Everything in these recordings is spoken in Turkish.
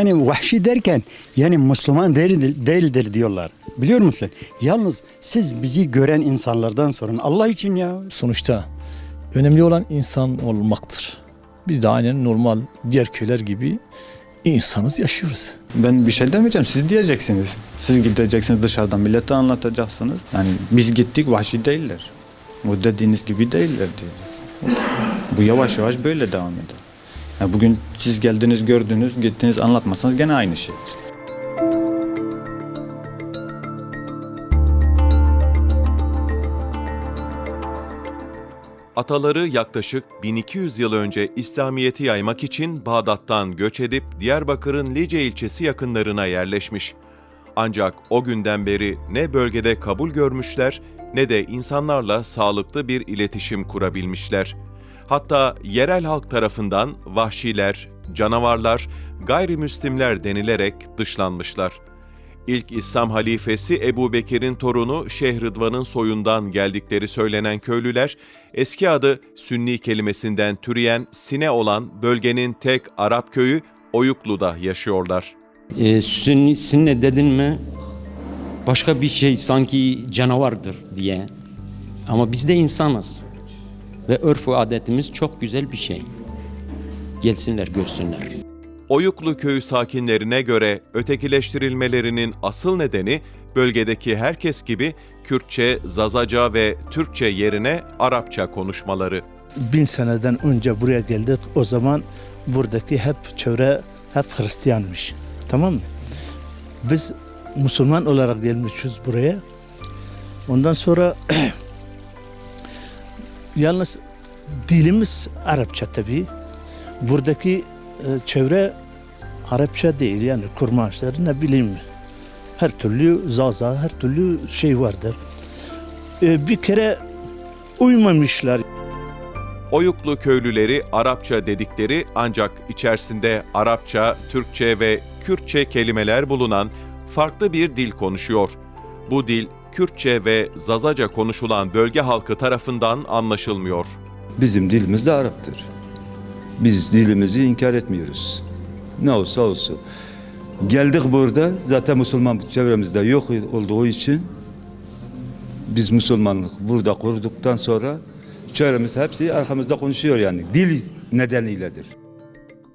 Yani vahşi derken yani Müslüman değildir, değildir diyorlar. Biliyor musun? Yalnız siz bizi gören insanlardan sorun. Allah için ya. Sonuçta önemli olan insan olmaktır. Biz de aynen normal diğer köyler gibi insanız yaşıyoruz. Ben bir şey demeyeceğim. Siz diyeceksiniz. Siz gideceksiniz dışarıdan millete anlatacaksınız. Yani biz gittik vahşi değiller. Bu dediğiniz gibi değiller diyeceğiz. Bu yavaş yavaş böyle devam eder. Yani bugün siz geldiniz gördünüz gittiniz anlatmasanız gene aynı şey. Ataları yaklaşık 1200 yıl önce İslamiyet'i yaymak için Bağdat'tan göç edip Diyarbakır'ın Lice ilçesi yakınlarına yerleşmiş. Ancak o günden beri ne bölgede kabul görmüşler ne de insanlarla sağlıklı bir iletişim kurabilmişler. Hatta yerel halk tarafından vahşiler, canavarlar, gayrimüslimler denilerek dışlanmışlar. İlk İslam halifesi Ebu Bekir'in torunu Şeyh Rıdvan'ın soyundan geldikleri söylenen köylüler, eski adı Sünni kelimesinden türeyen Sine olan bölgenin tek Arap köyü Oyuklu'da yaşıyorlar. e, sünni, sünne dedin mi başka bir şey sanki canavardır diye. Ama biz de insanız. Ve örf ve adetimiz çok güzel bir şey. Gelsinler görsünler. Oyuklu köyü sakinlerine göre ötekileştirilmelerinin asıl nedeni bölgedeki herkes gibi Kürtçe, Zazaca ve Türkçe yerine Arapça konuşmaları. bin seneden önce buraya geldik. O zaman buradaki hep çevre hep Hristiyanmış. Tamam mı? Biz Müslüman olarak gelmişiz buraya. Ondan sonra yalnız dilimiz Arapça tabii. Buradaki e, çevre Arapça değil yani kurmaçları ne bileyim her türlü zaza her türlü şey vardır. E, bir kere uymamışlar. Oyuklu köylüleri Arapça dedikleri ancak içerisinde Arapça, Türkçe ve Kürtçe kelimeler bulunan farklı bir dil konuşuyor. Bu dil Kürtçe ve Zazaca konuşulan bölge halkı tarafından anlaşılmıyor. Bizim dilimiz de Arap'tır. Biz dilimizi inkar etmiyoruz. Ne olsa olsun. Geldik burada zaten Müslüman çevremizde yok olduğu için biz Müslümanlık burada kurduktan sonra çevremiz hepsi arkamızda konuşuyor yani. Dil nedeniyledir.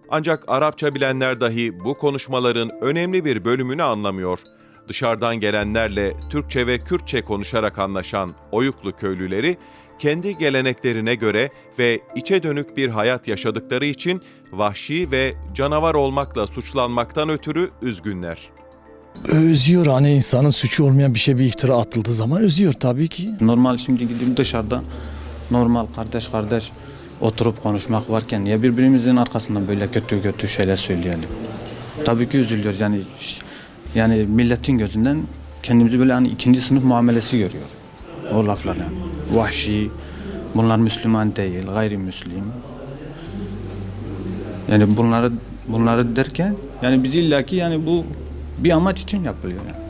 Ancak Arapça bilenler dahi bu konuşmaların önemli bir bölümünü anlamıyor. Dışarıdan gelenlerle Türkçe ve Kürtçe konuşarak anlaşan Oyuklu köylüleri kendi geleneklerine göre ve içe dönük bir hayat yaşadıkları için vahşi ve canavar olmakla suçlanmaktan ötürü üzgünler. Özüyor hani insanın suçu olmayan bir şey bir iftira atıldığı zaman özüyor tabii ki. Normal şimdi gidip dışarıda normal kardeş kardeş oturup konuşmak varken niye birbirimizin arkasından böyle kötü kötü şeyler söyleyelim? Tabii ki üzülüyoruz yani yani milletin gözünden kendimizi böyle hani ikinci sınıf muamelesi görüyor. O laflar. Vahşi, bunlar Müslüman değil, gayrimüslim. Yani bunları bunları derken yani biz illaki yani bu bir amaç için yapılıyor yani.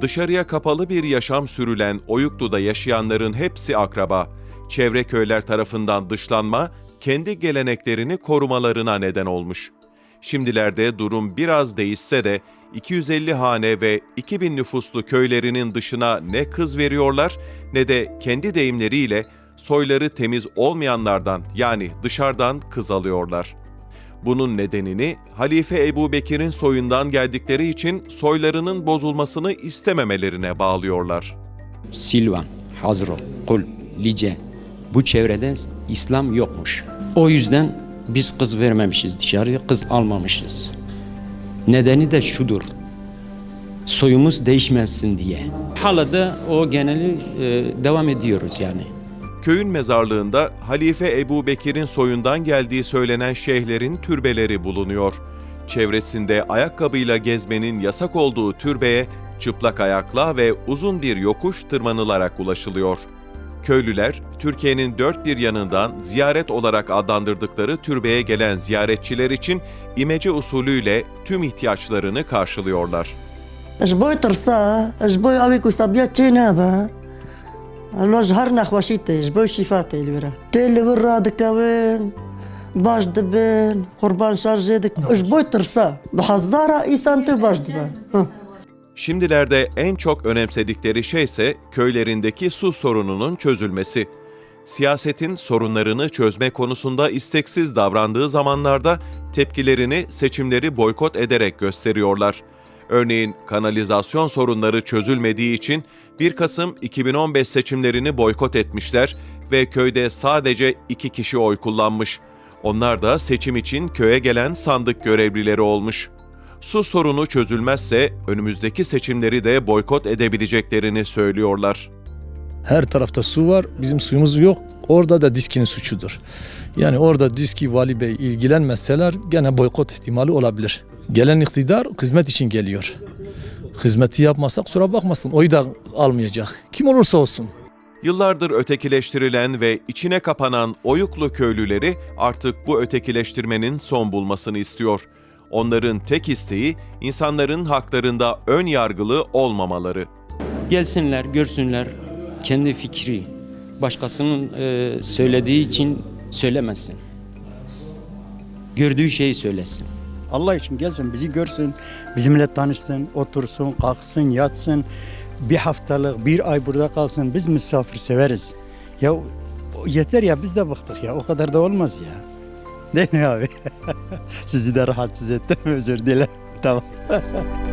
Dışarıya kapalı bir yaşam sürülen Oyuklu'da yaşayanların hepsi akraba. Çevre köyler tarafından dışlanma, kendi geleneklerini korumalarına neden olmuş. Şimdilerde durum biraz değişse de 250 hane ve 2000 nüfuslu köylerinin dışına ne kız veriyorlar ne de kendi deyimleriyle soyları temiz olmayanlardan yani dışarıdan kız alıyorlar. Bunun nedenini Halife Ebu Bekir'in soyundan geldikleri için soylarının bozulmasını istememelerine bağlıyorlar. Silvan, Hazro, Kul, Lice bu çevrede İslam yokmuş. O yüzden biz kız vermemişiz dışarıya, kız almamışız. Nedeni de şudur. Soyumuz değişmesin diye. Hala da o geneli e, devam ediyoruz yani. Köyün mezarlığında Halife Ebu Bekir'in soyundan geldiği söylenen şeyhlerin türbeleri bulunuyor. Çevresinde ayakkabıyla gezmenin yasak olduğu türbeye çıplak ayakla ve uzun bir yokuş tırmanılarak ulaşılıyor. Köylüler, Türkiye'nin dört bir yanından ziyaret olarak adlandırdıkları türbeye gelen ziyaretçiler için imece usulüyle tüm ihtiyaçlarını karşılıyorlar. Esboy tırsta, esboy avi kustabiyat çiğnaba. Loz her nahvaşitte, esboy şifate ilvira. Telli virra dikavin, baş dibin, kurban şarj edik. Esboy tırsa, hazdara isan tü baş. Şimdilerde en çok önemsedikleri şey ise köylerindeki su sorununun çözülmesi. Siyasetin sorunlarını çözme konusunda isteksiz davrandığı zamanlarda tepkilerini seçimleri boykot ederek gösteriyorlar. Örneğin kanalizasyon sorunları çözülmediği için 1 Kasım 2015 seçimlerini boykot etmişler ve köyde sadece iki kişi oy kullanmış. Onlar da seçim için köye gelen sandık görevlileri olmuş. Su sorunu çözülmezse önümüzdeki seçimleri de boykot edebileceklerini söylüyorlar. Her tarafta su var, bizim suyumuz yok. Orada da diskinin suçudur. Yani orada diski vali bey ilgilenmezseler gene boykot ihtimali olabilir. Gelen iktidar hizmet için geliyor. Hizmeti yapmazsak kusura bakmasın oyu da almayacak. Kim olursa olsun. Yıllardır ötekileştirilen ve içine kapanan Oyuklu köylüleri artık bu ötekileştirmenin son bulmasını istiyor. Onların tek isteği insanların haklarında ön yargılı olmamaları. Gelsinler, görsünler kendi fikri. Başkasının e, söylediği için söylemesin. Gördüğü şeyi söylesin. Allah için gelsin bizi görsün, bizimle tanışsın, otursun, kalksın, yatsın. Bir haftalık, bir ay burada kalsın. Biz misafir severiz. Ya yeter ya biz de bıktık ya. O kadar da olmaz ya. Değil mi abi? Sizi de rahatsız ettim özür dilerim. Tamam.